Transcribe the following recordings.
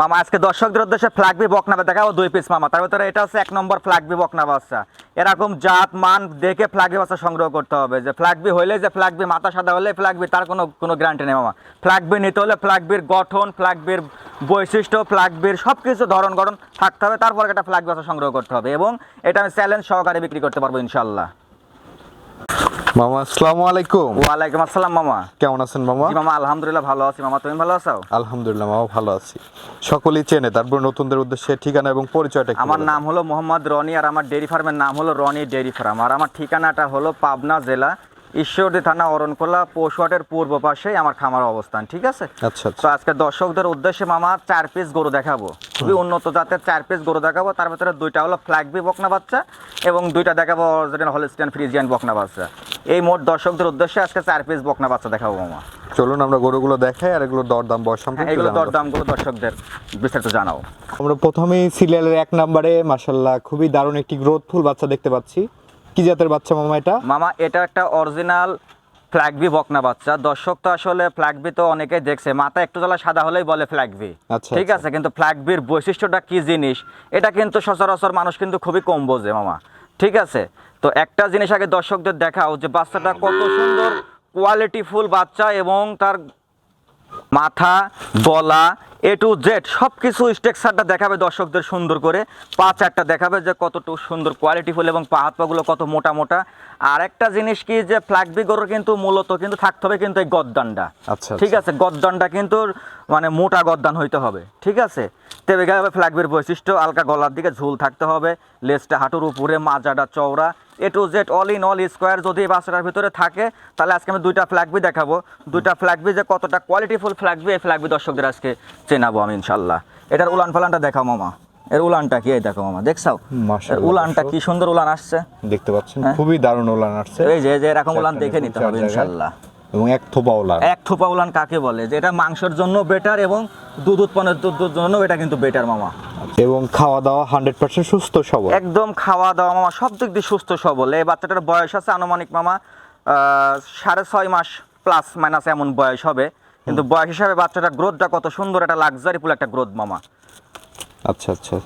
মামা, আজকে দর্শকদের উদ্দেশ্যে ফ্ল্যাগবি বকনাবা দেখাবো, দুই পিস মামা। তার ভিতরে এটা হচ্ছে এক নম্বর ফ্ল্যাগবি বকনা বাচ্চা। এরকম জাত, মান দেখে ফ্ল্যাগবি বাচ্চা সংগ্রহ করতে হবে। যে ফ্ল্যাগবি হইলে যে ফ্ল্যাগবি মাথা সাদা হলে ফ্ল্যাগবি তার কোনো কোনো গ্যারান্টি নেই মামা। ফ্ল্যাগবি নিতে হলে ফ্ল্যাগবির গঠন ফ্ল্যাগবির বৈশিষ্ট্য ফ্ল্যাগবির সব কিছু ধরন গঠন থাকতে হবে। তারপর একটা ফ্ল্যাগ বাচ্চা সংগ্রহ করতে হবে এবং এটা আমি চ্যালেঞ্জ সহকারে বিক্রি করতে পারব ইনশাল্লাহ মামা আসসালামু আলাইকুম। ওয়ালাইকুম আসসালাম মামা। কেমন আছেন মামা? জি মামা আলহামদুলিল্লাহ ভালো আছি। মামা তুমি ভালো আছো? আলহামদুলিল্লাহ মামা ভালো আছি। সকলেই চেনে তারপর নতুনদের উদ্দেশ্যে ঠিকানা এবং পরিচয়টা আমার নাম হলো মোহাম্মদ রনি আর আমার ডেরি ফার্মের নাম হলো রনি ডেরি ফার্ম আর আমার ঠিকানাটা হলো পাবনা জেলা ঈশ্বরদী থানা অরণকোলা পৌষহাটের পূর্ব পাশেই আমার খামার অবস্থান ঠিক আছে? আচ্ছা তো আচ্ছা আজকে দর্শকদের উদ্দেশ্যে মামা চার পিস গরু দেখাবো। খুবই উন্নত জাতের চার পিস গরু দেখাবো। তার ভিতরে দুইটা হলো ফ্ল্যাগবি বকনা বাচ্চা এবং দুইটা দেখাবো অরিজিনাল হলিস্টিয়ান ফ্রিজিয়ান বকনা বাচ্চা। এই মোট দর্শকদের উদ্দেশ্যে আজকে চার পিস বকনা বাচ্চা দেখাবো মামা। চলুন আমরা গরুগুলো দেখাই আর এগুলোর দরদাম বয়স হ্যাঁ, সম্পর্কে এগুলো জানব। দরদামগুলো দর্শকদের বিস্তারিত জানাও। আমরা প্রথমেই সিরিয়ালের এক নম্বরে মাশাল্লাহ খুবই দারুণ একটি গ্রোথফুল বাচ্চা দেখতে পাচ্ছি। কি জাতের বাচ্চা মামা এটা? মামা এটা একটা অরিজিনাল ফ্ল্যাগবি বকনা বাচ্চা। দর্শক তো আসলে ফ্ল্যাগবি তো অনেকেই দেখছে। মাথা একটু জ্বালা সাদা হলেই বলে ফ্ল্যাগবি আচ্ছা, ঠিক আচ্ছা। আছে কিন্তু ফ্ল্যাগবির বৈশিষ্ট্যটা কি জিনিস? এটা কিন্তু সচরাচর মানুষ কিন্তু খুবই কম বোঝে মামা। ঠিক আছে? তো একটা জিনিস আগে দর্শকদের দেখাও যে বাচ্চাটা কত সুন্দর কোয়ালিটিফুল বাচ্চা এবং তার মাথা গলা এ টু জেড সব কিছু স্ট্রাকচারটা দেখাবে দর্শকদের সুন্দর করে। পা চারটা দেখাবে যে কতটুকু সুন্দর কোয়ালিটিফুল এবং পা হাত পাগুলো কত মোটা মোটা। আর একটা জিনিস কি যে ফ্ল্যাগবি গরুর কিন্তু মূলত কিন্তু থাকতে হবে কিন্তু এই গদ্দানটা। আচ্ছা, ঠিক আছে গদ্দানটা কিন্তু মানে মোটা গদ্দান হইতে হবে ঠিক আছে? তেবে গেলে ফ্ল্যাগবির বৈশিষ্ট্য আলকা গলার দিকে ঝুল থাকতে হবে লেজটা হাঁটুর উপরে মাজাটা চওড়া A to Z all in all square যদি এই বাচ্চাটার ভিতরে থাকে তাহলে আজকে আমি দুইটা ফ্ল্যাগবি দেখাবো। দুইটা ফ্ল্যাগবি যে কতটা কোয়ালিটিফুল ফ্ল্যাগবি এই ফ্ল্যাগবি দর্শকদের আজকে চেনাবো আমি ইনশাল্লাহ এটার উলান ফালানটা দেখাও মামা। এর উলানটা কি? এই দেখো মামা দেখছাও উলানটা কি সুন্দর উলান আসছে। দেখতে পাচ্ছেন হ্যাঁ। খুবই দারুণ ওলান আসছে। এই যে এরকম উলান দেখে নিতে হবে ইনশাল্লাহ এবং এক থোপা ওলান এক থোপা উলান কাকে বলে? যে এটা মাংসের জন্য বেটার এবং দুধ উৎপন্নের দুধের জন্য এটা কিন্তু বেটার মামা। এবং খাওয়া দাওয়া হান্ড্রেড পার্সেন্ট সুস্থ সবল। একদম খাওয়া দাওয়া মামা সব দিক দিয়ে সুস্থ সবল। এই বাচ্চাটার বয়স আছে আনুমানিক মামা সাড়ে ছয় মাস প্লাস মাইনাস এমন বয়স হবে। কিন্তু বয়স হিসাবে বাচ্চাটার গ্রোথটা কত সুন্দর একটা লাক্সারি লাক্সারিফুল একটা গ্রোথ মামা। আচ্ছা আচ্ছা।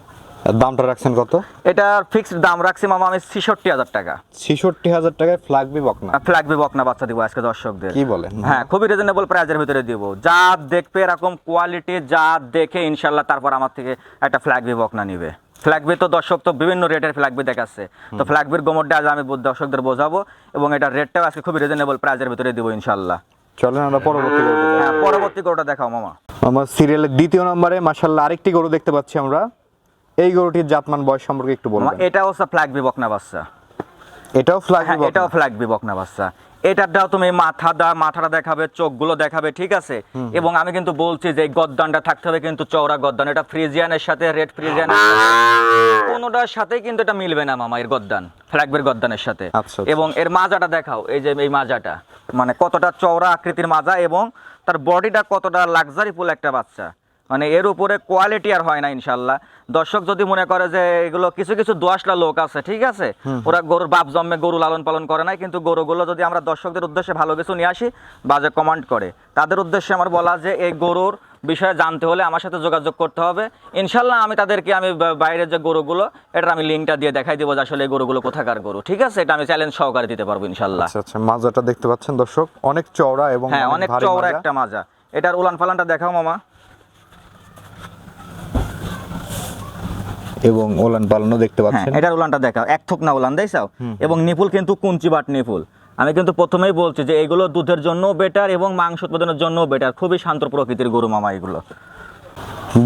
দামটা রাখছেন কত? এটার ফিক্সড দাম রাখছি মামা আমি ছেষট্টি হাজার টাকা। ছেষট্টি হাজার টাকায় ফ্ল্যাগবি বকনা। ফ্ল্যাগবি বকনা বাচ্চা দিব আজকে দর্শকদের। কি বলেন? হ্যাঁ খুবই রিজনেবল প্রাইজের ভিতরে দিব। যা দেখবে এরকম কোয়ালিটি যা দেখে ইনশাল্লাহ তারপর আমার থেকে একটা ফ্ল্যাগবি বকনা নিবে। ফ্ল্যাগবি তো দর্শক তো বিভিন্ন রেটের ফ্ল্যাগবি দেখাচ্ছে। তো ফ্ল্যাগবির গোমরটা আজ আমি দর্শকদের বোঝাবো এবং এটা রেটটাও আজকে খুবই রিজনেবল প্রাইজের ভিতরে দিব ইনশাল্লাহ চলেন আমরা পরবর্তী। হ্যাঁ পরবর্তী গরুটা দেখাও মামা। আমার সিরিয়ালের দ্বিতীয় নম্বরে মাশাল্লাহ আরেকটি গরু দেখতে পাচ্ছি আমরা। এই গরুটির জাতমান বয়স সম্পর্কে একটু বলবেন। এটা হচ্ছে ফ্ল্যাগবি বকনা বাচ্চা। এটাও ফ্ল্যাগ হ্যাঁ এটাও ফ্ল্যাগবি বকনা বাচ্চা। এটারটাও তুমি মাথা দা মাথাটা দেখাবে চোখগুলো দেখাবে ঠিক আছে? এবং আমি কিন্তু বলছি যে গদ্দানটা থাকতে হবে কিন্তু চওড়া গদ্দান। এটা ফ্রিজিয়ানের সাথে রেড ফ্রিজিয়ান কোনোটার সাথেই কিন্তু এটা মিলবে না মামা এর গদ্দান ফ্ল্যাগবের গদ্দানের সাথে। আচ্ছা, আচ্ছা। এবং এর মাজাটা দেখাও এই যে এই মাজাটা। মানে কতটা চওড়া আকৃতির মাজা এবং তার বডিটা কতটা লাক্সারিফুল একটা বাচ্চা। মানে এর উপরে কোয়ালিটি আর হয় না ইনশাল্লাহ দর্শক যদি মনে করে যে এগুলো কিছু কিছু দোয়াশলা লোক আছে ঠিক আছে? ওরা গরুর বাপ জন্মে গরু লালন পালন করে নাই কিন্তু গরুগুলো যদি আমরা দর্শকদের উদ্দেশ্যে ভালো কিছু নিয়ে আসি বাজে কমান্ড করে। তাদের উদ্দেশ্যে আমার বলা যে এই গরুর বিষয়ে জানতে হলে আমার সাথে যোগাযোগ করতে হবে। ইনশাল্লাহ আমি তাদেরকে আমি বাইরের যে গরুগুলো এটার আমি লিঙ্কটা দিয়ে দেখাই দেবো যে আসলে এই গরুগুলো কোথাকার গরু ঠিক আছে? এটা আমি চ্যালেঞ্জ সহকারে দিতে পারব ইনশাল্লাহ আচ্ছা আচ্ছা মাজাটা দেখতে পাচ্ছেন দর্শক? অনেক চওড়া এবং হ্যাঁ অনেক চওড়া একটা মাজা। এটার উলান ফালানটা দেখাও মামা। এবং ওলান পালনও দেখতে হ্যাঁ পাচ্ছেন। এটার উলানটা দেখাও। এক থোক না উলান দেখছাও এবং নিপুল কিন্তু কুঞ্চি বাট নিপুল। আমি কিন্তু প্রথমেই বলছি যে এগুলো দুধের জন্য বেটার এবং মাংস উৎপাদনের জন্য বেটার খুবই শান্ত প্রকৃতির গরু মামা এগুলো।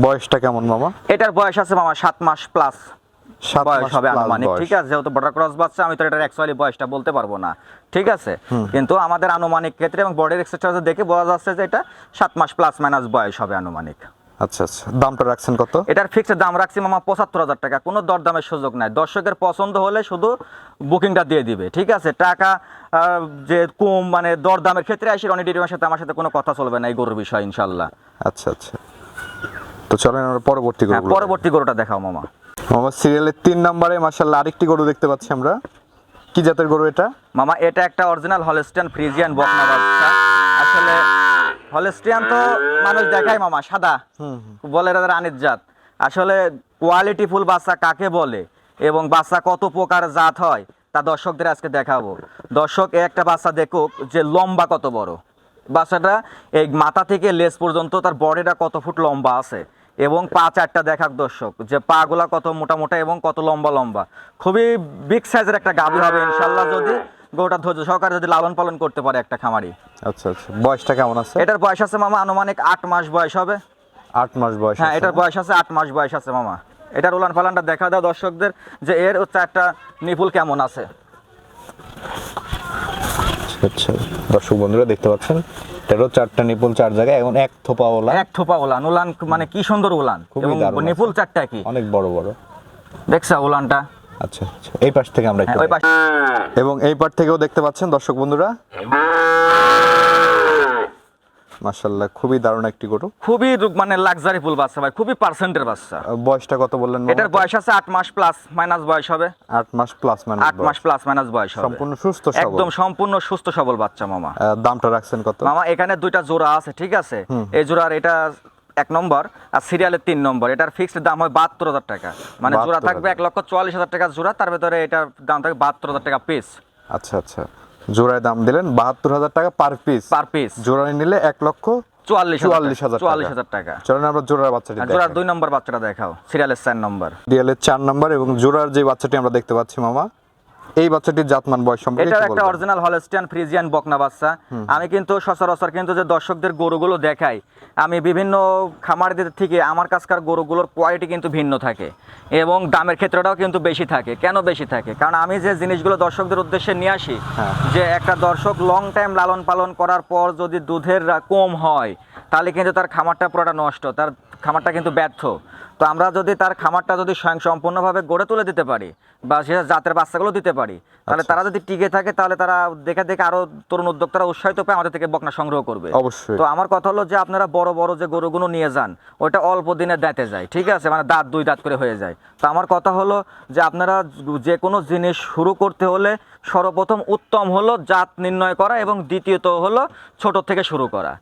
বয়সটা কেমন মামা? এটার বয়স আছে মামা সাত মাস প্লাস সাত বয়স হবে আনুমানিক ঠিক আছে? যেহেতু বর্ডার ক্রস বাচ্চা আমি তো এটার অ্যাকচুয়ালি বয়সটা বলতে পারব না। ঠিক আছে? কিন্তু আমাদের আনুমানিক ক্ষেত্রে এবং বডির এক্সট্রা দেখে বোঝা যাচ্ছে যে এটা সাত মাস প্লাস মাইনাস বয়স হবে আনুমানিক। আচ্ছা আচ্ছা। দামটা রাখছেন কত? এটার ফিক্সড দাম রাখছি মামা পঁচাত্তর হাজার টাকা। কোনো দরদামের সুযোগ নাই। দর্শকের পছন্দ হলে শুধু বুকিংটা দিয়ে দিবে ঠিক আছে? টাকা যে কম মানে দরদামের ক্ষেত্রে আসি রনি ডিডিমের সাথে আমার সাথে কোনো কথা চলবে না এই গরুর বিষয় ইনশাল্লাহ আচ্ছা আচ্ছা। তো চলেন আমরা পরবর্তী হ্যাঁ গরু পরবর্তী গরুটা দেখাও মামা। মামা সিরিয়ালের তিন নম্বরে মাশাল্লাহ আরেকটি গরু দেখতে পাচ্ছি আমরা। কি জাতের গরু এটা? মামা এটা একটা অরিজিনাল হলস্টেন ফ্রিজিয়ান বকনা বাচ্চা। আসলে হলেস্টিয়ান তো মানুষ দেখায় মামা সাদা। বলে রানীর জাত। আসলে কোয়ালিটি ফুল বাচ্চা কাকে বলে এবং বাচ্চা কত প্রকার জাত হয় তা দর্শকদের আজকে দেখাবো। দর্শক একটা বাচ্চা দেখুক যে লম্বা কত বড়। বাচ্চাটা এই মাথা থেকে লেজ পর্যন্ত তার বডিটা কত ফুট লম্বা আছে। এবং পা চারটা দেখাক দর্শক যে পা গুলা কত মোটা মোটা এবং কত লম্বা লম্বা। খুবই বিগ সাইজের একটা গাভী হবে ইনশাল্লাহ যদি গরুটা ধৈর্য সহকারে যদি লালন পালন করতে পারে একটা খামারি। আচ্ছা আচ্ছা। বয়সটা কেমন আছে? এটার বয়স আছে মামা আনুমানিক আট মাস বয়স হবে। আট মাস বয়স হ্যাঁ এটার বয়স আছে আট মাস বয়স আছে মামা। এটার উলান ফালানটা দেখা দাও দর্শকদের যে এর হচ্ছে একটা নিপুল কেমন আছে। আচ্ছা দর্শক বন্ধুরা দেখতে পাচ্ছেন? এটারও চারটা নিপুল চার জায়গায় এখন এক থোপা ওলা এক থোপা উলান। উলান মানে কি সুন্দর আছে। নিপুল চারটা কি? অনেক বড় বড়। দেখছা উলানটা? আচ্ছা আচ্ছা। এই পাশ থেকে আমরা হ্যাঁ, একটু ওই পাশে। এবং এই পার থেকেও দেখতে পাচ্ছেন দর্শক বন্ধুরা? মাশাল্লাহ খুবই দারুণ একটি গরু। খুবই মানে লাক্সারি ফুল বাচ্চা ভাই খুবই পার্সেন্টের বাচ্চা। বয়সটা কত বললেন? এটার বয়স আছে আট মাস প্লাস মাইনাস বয়স হবে। আট মাস প্লাস মানে আট মাস প্লাস মাইনাস বয়স হবে। সম্পূর্ণ সুস্থ সবল। একদম সম্পূর্ণ সুস্থ সবল বাচ্চা মামা। দামটা রাখছেন কত? মামা এখানে দুইটা জোড়া আছে ঠিক আছে? এই জোড়ার এটা এক নম্বর আর সিরিয়ালের তিন নম্বর। এটার ফিক্সড দাম হয় বাহাত্তর হাজার টাকা। মানে জোড়া থাকবে এক লক্ষ চুয়াল্লিশ হাজার টাকা জোড়া তার ভেতরে এটার দাম থাকবে বাহাত্তর হাজার টাকা পিস আচ্ছা আচ্ছা। জোড়ায় দাম দিলেন বাহাত্তর হাজার টাকা পার পিস পার পিস জোড়ায় নিলে এক লক্ষ চুয়াল্লিশ চুয়াল্লিশ হাজার চুয়াল্লিশ হাজার টাকা। চলেন আমরা জোড়ার বাচ্চাটি জোড়ার দুই নম্বর বাচ্চাটা দেখাও সিরিয়ালের চার নম্বর। ডিএলের চার নাম্বার এবং জোড়ার যে বাচ্চাটি আমরা দেখতে পাচ্ছি মামা এই বাচ্চাটির জাতমান বয়স সম্পর্কে এটার একটু অরিজিনাল হলস্টিয়ান ফ্রিজিয়ান বকনা বাচ্চা। আমি কিন্তু সচরাচর কিন্তু যে দর্শকদের গরুগুলো দেখাই আমি বিভিন্ন খামারিদের থেকে আমার কাছকার গরুগুলোর কোয়ালিটি কিন্তু ভিন্ন থাকে এবং দামের ক্ষেত্রটাও কিন্তু বেশি থাকে। কেন বেশি থাকে? কারণ আমি যে জিনিসগুলো দর্শকদের উদ্দেশ্যে নিয়ে আসি হ্যাঁ। যে একটা দর্শক লং টাইম লালন পালন করার পর যদি দুধের কম হয় তাহলে কিন্তু তার খামারটা পুরোটা নষ্ট তার খামারটা কিন্তু ব্যর্থ। তো আমরা যদি তার খামারটা যদি স্বয়ং সম্পূর্ণভাবে গড়ে তুলে দিতে পারি বা সে জাতের বাচ্চাগুলো দিতে পারি তাহলে আচ্ছা। তারা যদি টিকে থাকে তাহলে তারা দেখে দেখে আরও তরুণ উদ্যোক্তারা উৎসাহিত পায় আমাদের থেকে বকনা সংগ্রহ করবে। অবশ্যই। তো আমার কথা হলো যে আপনারা বড় বড় যে গরুগুলো নিয়ে যান ওইটা অল্প দিনে দাঁতে যায় ঠিক আছে? মানে দাঁত দুই দাঁত করে হয়ে যায়। তো আমার কথা হলো যে আপনারা যে কোনো জিনিস শুরু করতে হলে সর্বপ্রথম উত্তম হলো জাত নির্ণয় করা এবং দ্বিতীয়ত হলো ছোট থেকে শুরু করা।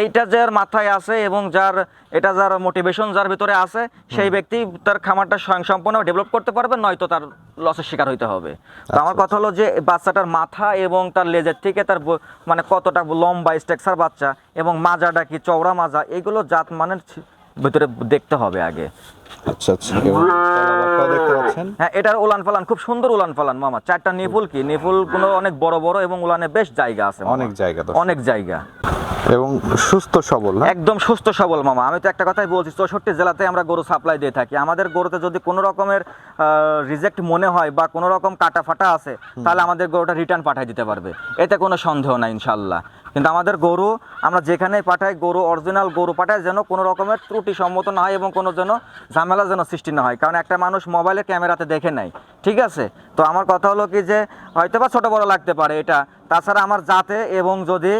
এইটা যার মাথায় আছে এবং যার এটা যার মোটিভেশন যার ভিতরে আছে সেই ব্যক্তি তার খামারটা স্বয়ংসম্পূর্ণ ডেভেলপ করতে পারবে নয়তো তার লসের শিকার হইতে হবে। তো আমার কথা হলো যে বাচ্চাটার মাথা এবং তার লেজের থেকে তার মানে কতটা লম্বা স্ট্রাকচার বাচ্চা এবং মাজাটা কি চওড়া মাজা এগুলো জাত মানের ভিতরে দেখতে হবে আগে। আচ্ছা আচ্ছা। এবং দেখতে পাচ্ছেন? হ্যাঁ এটার উলান ফালান খুব সুন্দর উলান ফালান মামা। চারটা নিপুল কি? নিপুলগুলো অনেক বড় বড় এবং উলানে বেশ জায়গা আছে অনেক জায়গা অনেক জায়গা। এবং সুস্থ সবল একদম সুস্থ সবল মামা। আমি তো একটা কথাই বলছি চৌষট্টি জেলাতে আমরা গরু সাপ্লাই দিয়ে থাকি। আমাদের গরুতে যদি কোনো রকমের রিজেক্ট মনে হয় বা কোনো রকম কাটা ফাটা আছে তাহলে আমাদের গরুটা রিটার্ন পাঠিয়ে দিতে পারবে। এতে কোনো সন্দেহ নাই ইনশাল্লাহ কিন্তু আমাদের গরু আমরা যেখানেই পাঠাই গরু অরিজিনাল গরু পাঠাই যেন কোনো রকমের ত্রুটি সম্মত না হয় এবং কোনো যেন ঝামেলা যেন সৃষ্টি না হয়। কারণ একটা মানুষ মোবাইলে ক্যামেরাতে দেখে নেয় ঠিক আছে? তো আমার কথা হলো কি যে হয়তো বা ছোটো বড়ো লাগতে পারে এটা। তাছাড়া আমার জাতে এবং যদি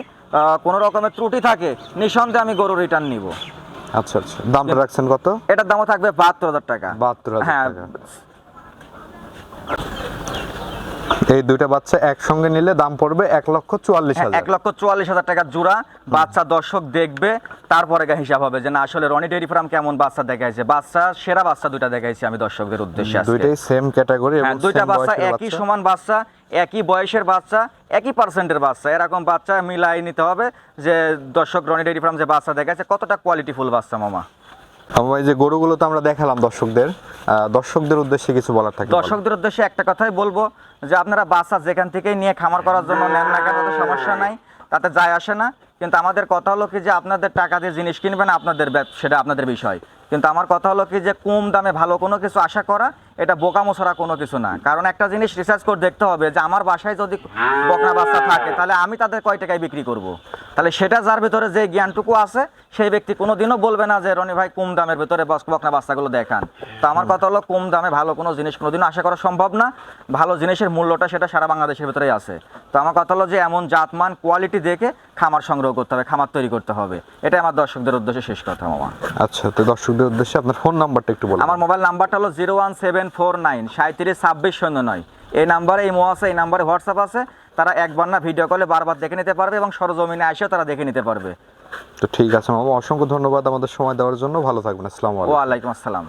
কোনো রকমের ত্রুটি থাকে নিঃসন্দেহে আমি গরু রিটার্ন নিব। আচ্ছা আচ্ছা। দাম রাখছেন কত? এটার দামও থাকবে বাহাত্তর হাজার টাকা। বাহাত্তর হ্যাঁ। এই দুইটা বাচ্চা একসঙ্গে নিলে দাম পড়বে এক লক্ষ চুয়াল্লিশ হাজার এক লক্ষ চুয়াল্লিশ হাজার টাকা জোড়া বাচ্চা দর্শক দেখবে তারপরে গা হিসাব হবে যে না আসলে রনি ডেরি ফার্ম কেমন বাচ্চা দেখাইছে বাচ্চা সেরা বাচ্চা দুইটা দেখাইছি আমি দর্শকদের উদ্দেশ্যে। দুইটাই সেম ক্যাটাগরি এবং দুইটা বাচ্চা একই। সমান বাচ্চা একই বয়সের বাচ্চা একই পার্সেন্টের বাচ্চা এরকম বাচ্চা মিলাই নিতে হবে যে দর্শক রনি ডেরি ফার্ম যে বাচ্চা দেখাইছে কতটা কোয়ালিটিফুল বাচ্চা মামা যে গরুগুলো তো আমরা দেখালাম দর্শকদের দর্শকদের উদ্দেশ্যে কিছু বলার থাকে। দর্শকদের উদ্দেশ্যে একটা কথাই বলব, যে আপনারা বাচ্চা যেখান থেকেই নিয়ে খামার করার জন্য নেন না কেন সমস্যা নাই, তাতে যায় আসে না। কিন্তু আমাদের কথা হলো কি যে আপনাদের টাকা দিয়ে জিনিস কিনবেন, আপনাদের সেটা আপনাদের বিষয়। কিন্তু আমার কথা হলো কি যে কম দামে ভালো কোনো কিছু আশা করা, এটা বোকামো ছাড়া কোনো কিছু না। কারণ একটা জিনিস রিসার্চ করে দেখতে হবে যে আমার বাসায় যদি বকনা বাচ্চা থাকে, তাহলে আমি তাদের কয় টাকায় বিক্রি করব। তাহলে সেটা যার ভিতরে যে জ্ঞানটুকু আছে সেই ব্যক্তি কোনোদিনও বলবে না যে রনি ভাই কম দামের ভিতরে বকনা বাচ্চাগুলো দেখান। তো আমার কথা হলো কম দামে ভালো কোনো জিনিস কোনোদিনও আশা করা সম্ভব না। ভালো জিনিসের মূল্যটা সেটা সারা বাংলাদেশের ভিতরেই আছে। তো আমার কথা হলো যে এমন জাতমান কোয়ালিটি দেখে খামার সংগ্রহ করতে হবে খামার তৈরি করতে হবে। এটাই আমার দর্শকদের উদ্দেশ্যে শেষ কথা মামা। আচ্ছা তো দর্শকদের উদ্দেশ্যে আপনার ফোন নাম্বারটা একটু বলুন আমার মোবাইল নাম্বারটা হলো zero one seven four nine সাঁত্রিশ ছাব্বিশ শূন্য নয়। এই নাম্বারে ইমো আছে এই নাম্বারে হোয়াটসঅ্যাপ আছে। তারা একবার না ভিডিও কলে বারবার দেখে নিতে পারবে এবং সরজমিনে এসেও তারা দেখে নিতে পারবে। তো ঠিক আছে মামা অসংখ্য ধন্যবাদ আমাদের সময় দেওয়ার জন্য। ভালো থাকবেন আসসালামু আলাইকুম। আসসালাম।